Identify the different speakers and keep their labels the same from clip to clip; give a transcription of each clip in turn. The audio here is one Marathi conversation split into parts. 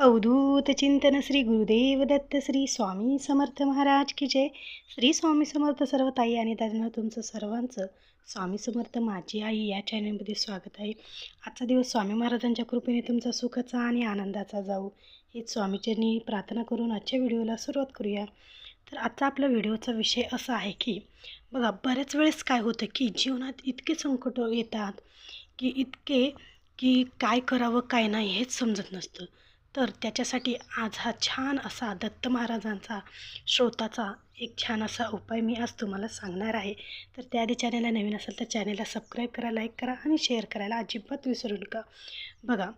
Speaker 1: अवधूत चिंतन श्री गुरुदेव दत्त श्री स्वामी समर्थ महाराज की जय. श्री स्वामी समर्थ सर्व ताई आणि दादांना तुमचं सर्वांचं स्वामी समर्थ माझी आई या चॅनलमध्ये स्वागत आहे. आजचा दिवस स्वामी महाराजांच्या कृपेने तुमचा सुखाचा आणि आनंदाचा जाऊ. हीच स्वामीचरणी प्रार्थना करून आजच्या व्हिडिओला सुरुवात करूया. तर आजचा आपला व्हिडिओचा विषय असा आहे की बघा बऱ्याच वेळेस काय होतं की जीवनात इतके संकट येतात की इतके की काय करावं काय नाही हेच समजत नसतं. तर त्याच्यासाठी आज हा छान असा दत्त महाराजांचा श्रोताचा एक छान असा उपाय मी आज तुम्हाला सांगणार आहे. तर त्याआधी चॅनलला नवीन असेल तर चॅनलला सबस्क्राईब करा लाईक करा आणि शेअर करायला अजिबात विसरू नका. बघा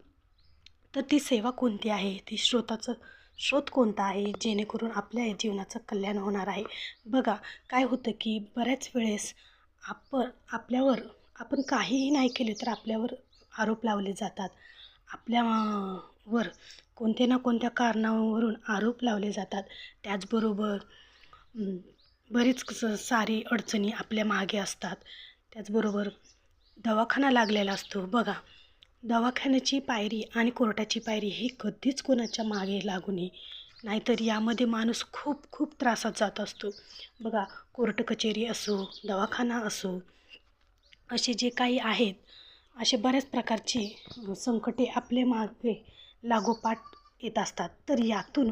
Speaker 1: तर ती सेवा कोणती आहे? ती श्रोताचं श्रोत कोणता आहे? जेणेकरून आपल्या जीवनाचं कल्याण होणार आहे. बघा काय होतं की बऱ्याच वेळेस आपण आपल्यावर आपण काहीही नाही केले तर आपल्यावर आरोप लावले जातात. आपल्या वर कोणत्या ना कोणत्या कारणावरून आरोप लावले जातात. त्याचबरोबर बरीच स- सारी अडचणी आपल्या मागे असतात. त्याचबरोबर दवाखाना लागलेला असतो. बघा दवाखान्याची पायरी आणि कोर्टाची पायरी ही कधीच कोणाच्या मागे लागू नये. नाहीतर यामध्ये माणूस खूप खूप त्रासात जात असतो. बघा कोर्ट कचेरी असो दवाखाना असो असे जे काही आहेत असे बऱ्याच प्रकारची संकटे आपले मागे लागोपाठ येत असतात. तर यातून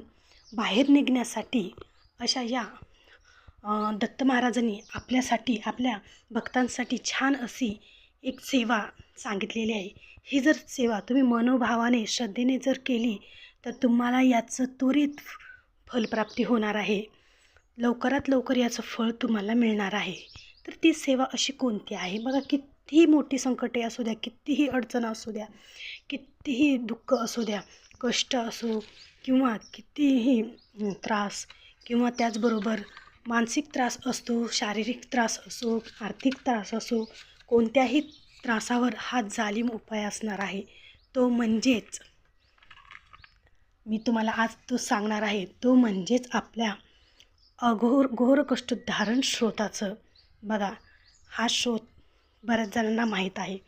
Speaker 1: बाहेर निघण्यासाठी अशा या दत्त महाराजांनी आपल्यासाठी आपल्या भक्तांसाठी छान अशी एक सेवा सांगितलेली आहे. ही जर सेवा तुम्ही मनोभावाने श्रद्धेने जर केली तर तुम्हाला याचं त्वरित फलप्राप्ती होणार आहे. लवकरात लवकर याचं फळ तुम्हाला मिळणार आहे. तर ती सेवा अशी कोणती आहे? बघा की कितीही मोठी संकटे असू द्या कितीही अडचण असू द्या कितीही दुःख असू द्या कष्ट असो किंवा कितीही त्रास किंवा त्याचबरोबर मानसिक त्रास असतो शारीरिक त्रास असो आर्थिक त्रास असो कोणत्याही त्रासावर हा जालिम उपाय असणार आहे. तो म्हणजेच मी तुम्हाला आज तो सांगणार आहे तो म्हणजेच आपल्या अघोर घोर कष्ट धारण श्रोताचं बघा हा श्रोत बऱ्याच जणांना माहीत आहे.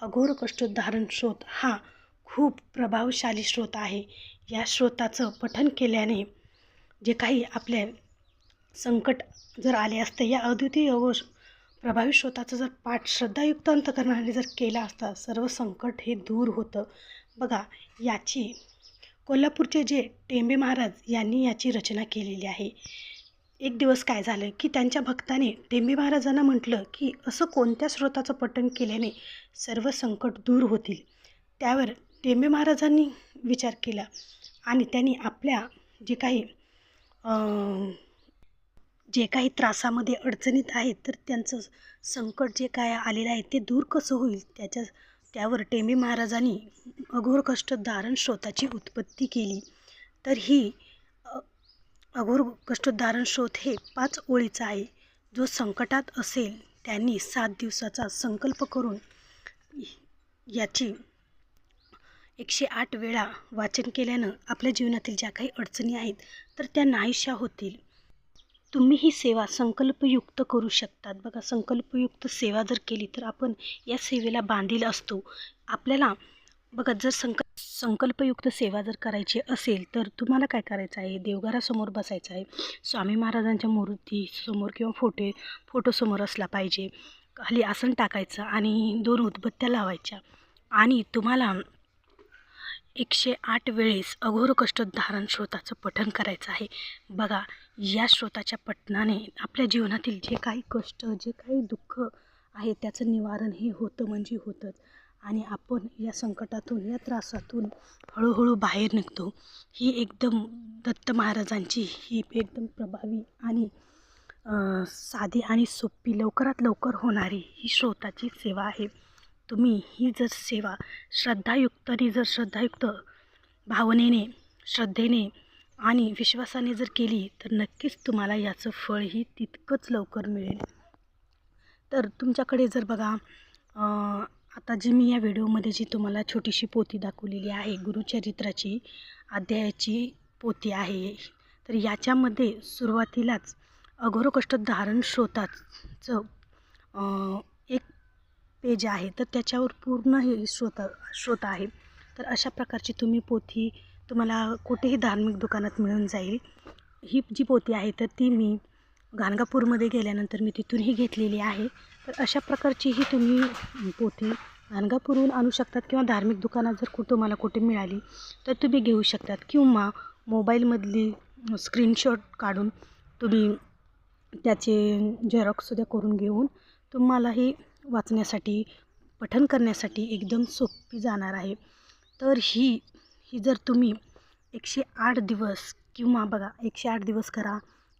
Speaker 1: अघोर कष्टोद्धारण स्रोत हा खूप प्रभावशाली स्रोत आहे. या श्रोताचं पठन केल्याने जे काही आपले संकट जर आले असते या अद्वितीय अघोर प्रभावी स्रोताचं जर पाठ श्रद्धायुक्त अंतकरणाने जर केला असता सर्व संकट हे दूर होतं. बघा याची कोल्हापूरचे जे टेंबे महाराज यांनी याची रचना केलेली आहे. एक दिवस काय झालं की त्यांच्या भक्ताने टेंबी महाराजांना म्हटलं की असं कोणत्या स्रोताचं पठण केल्याने सर्व संकट दूर होतील? त्यावर टेंबे महाराजांनी विचार केला आणि त्यांनी आपल्या जे काही जे काही त्रासामध्ये अडचणीत आहेत तर त्यांचं संकट जे काय आलेलं आहे ते दूर कसं होईल? त्याच्या त्यावर टेंबे महाराजांनी अघोर कष्ट धारण स्रोताची उत्पत्ती केली. तर ही अघोर कष्टोद्धारण शोध हे पाच ओळीचं आहे. जो संकटात असेल त्यांनी सात दिवसाचा संकल्प करून याची एकशे आठ वेळा वाचन केल्यानं आपल्या जीवनातील ज्या काही अडचणी आहेत तर त्या नाहीशा होतील. तुम्ही ही सेवा संकल्पयुक्त करू शकतात. बघा संकल्पयुक्त सेवा जर केली तर आपण या सेवेला बांधील असतो. आपल्याला बघा जर संक संकल्पयुक्त सेवा जर करायची असेल तर तुम्हाला काय करायचं आहे? देवघरासमोर बसायचं आहे. स्वामी महाराजांच्या मूर्तीसमोर किंवा फोटे फोटोसमोर असला पाहिजे. खाली आसन टाकायचं आणि दोन उदबत्त्या लावायच्या. आणि तुम्हाला एकशे आठ वेळेस अघोर कष्ट धारण श्रोताचं पठण करायचं आहे. बघा या श्रोताच्या पठणाने आपल्या जीवनातील जे काही कष्ट जे काही दुःख आहे त्याचं निवारण हे होतं म्हणजे होतंच. आणि आपण या संकटातून या त्रासातून हळूहळू बाहेर निघतो. ही एकदम दत्त महाराजांची ही एकदम प्रभावी आणि साधी आणि सोपी लवकरात लवकर होणारी ही श्रोताची सेवा आहे. तुम्ही ही जर सेवा श्रद्धायुक्ताने जर श्रद्धायुक्त भावनेने श्रद्धेने आणि विश्वासाने जर केली तर नक्कीच तुम्हाला याचं फळही तितकंच लवकर मिळेल. तर तुमच्याकडे जर बघा आता जी मी या व्हिडिओमध्ये जी तुम्हाला छोटीशी पोती दाखवलेली आहे गुरुचरित्राची अध्यायाची पोती आहे तर याच्यामध्ये सुरुवातीलाच अघोर कष्ट धारण श्रोताचं एक पेज आहे तर त्याच्यावर पूर्ण हे श्रोता श्रोता आहे. तर अशा प्रकारची तुम्ही पोथी तुम्हाला कुठेही धार्मिक दुकानात मिळून जाईल. ही जी पोथी आहे तर ती मी गाणगापूरमध्ये गेल्यानंतर मी तिथूनही घेतलेली आहे. तर अशा प्रकारची ही तुम्ही पोथी गाणगापूरहून आणू शकतात किंवा धार्मिक दुकानात जर कुठं तुम्हाला कुठे मिळाली तर तुम्ही घेऊ शकतात. किंवा मोबाईलमधली स्क्रीनशॉट काढून तुम्ही त्याचे झेरॉक्ससुद्धा करून घेऊन तुम्हालाही वाचण्यासाठी पठण करण्यासाठी एकदम सोपी जाणार आहे. तर ही ही जर तुम्ही एकशे आठ दिवस किंवा बघा एकशे आठ दिवस करा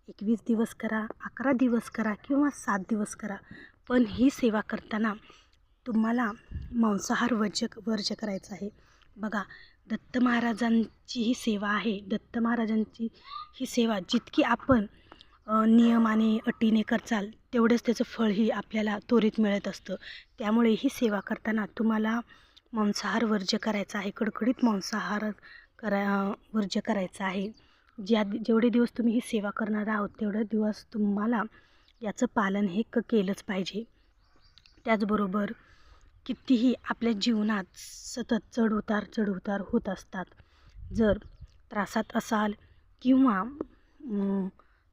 Speaker 1: एकवीस दिवस करा अकरा दिवस करा किंवा सात दिवस करा पण ही सेवा करताना तुम्हाला मांसाहार वर्ज वर्ज्य करायचं आहे. बघा दत्त महाराजांची ही सेवा आहे. दत्त महाराजांची ही सेवा जितकी आपण नियमाने अटीने करचाल तेवढंच त्याचं फळही आपल्याला त्वरित मिळत असतं. त्यामुळे ही सेवा करताना तुम्हाला मांसाहार वर्ज्य करायचा आहे. कडकडीत मांसाहार करा वर्ज्य करायचा आहे. ज्या जेवढे दिवस तुम्ही ही सेवा करणार आहोत तेवढे दिवस तुम्हाला याचं पालन हे क केलंच पाहिजे. त्याचबरोबर कितीही आपल्या जीवनात सतत चढउतार चढउतार होत असतात. जर त्रासात असाल किंवा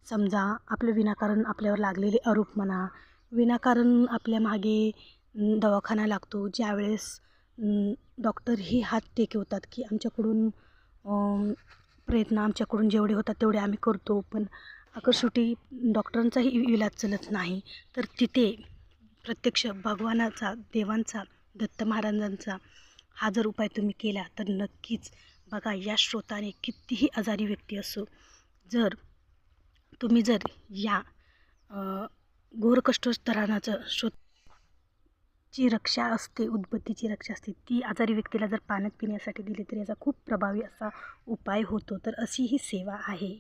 Speaker 1: समजा आपलं विनाकारण आपल्यावर लागलेले आरोप म्हणा विनाकारण आपल्या मागे दवाखाना लागतो ज्यावेळेस डॉक्टरही हात टेकवतात की आमच्याकडून प्रयत्न आमच्याकडून जेवढे होतात तेवढे आम्ही करतो. पण अगर डॉक्टरांचाही इलाज चलत नाही. तर तिथे प्रत्यक्ष भगवानाचा देवांचा दत्त महाराजांचा हा जर उपाय तुम्ही केला तर नक्कीच बघा या स्रोताने कितीही आजारी व्यक्ती असो जर तुम्ही जर या अ, घोरकष्टोत्तरानाचं श्रोत ची रक्षा असते उद्बत्तीची रक्षा असते ती आजारी व्यक्तीला जर पाण्यात पिण्यासाठी दिली तर याचा खूप प्रभावी असा उपाय होतो. तर अशी ही सेवा आहे.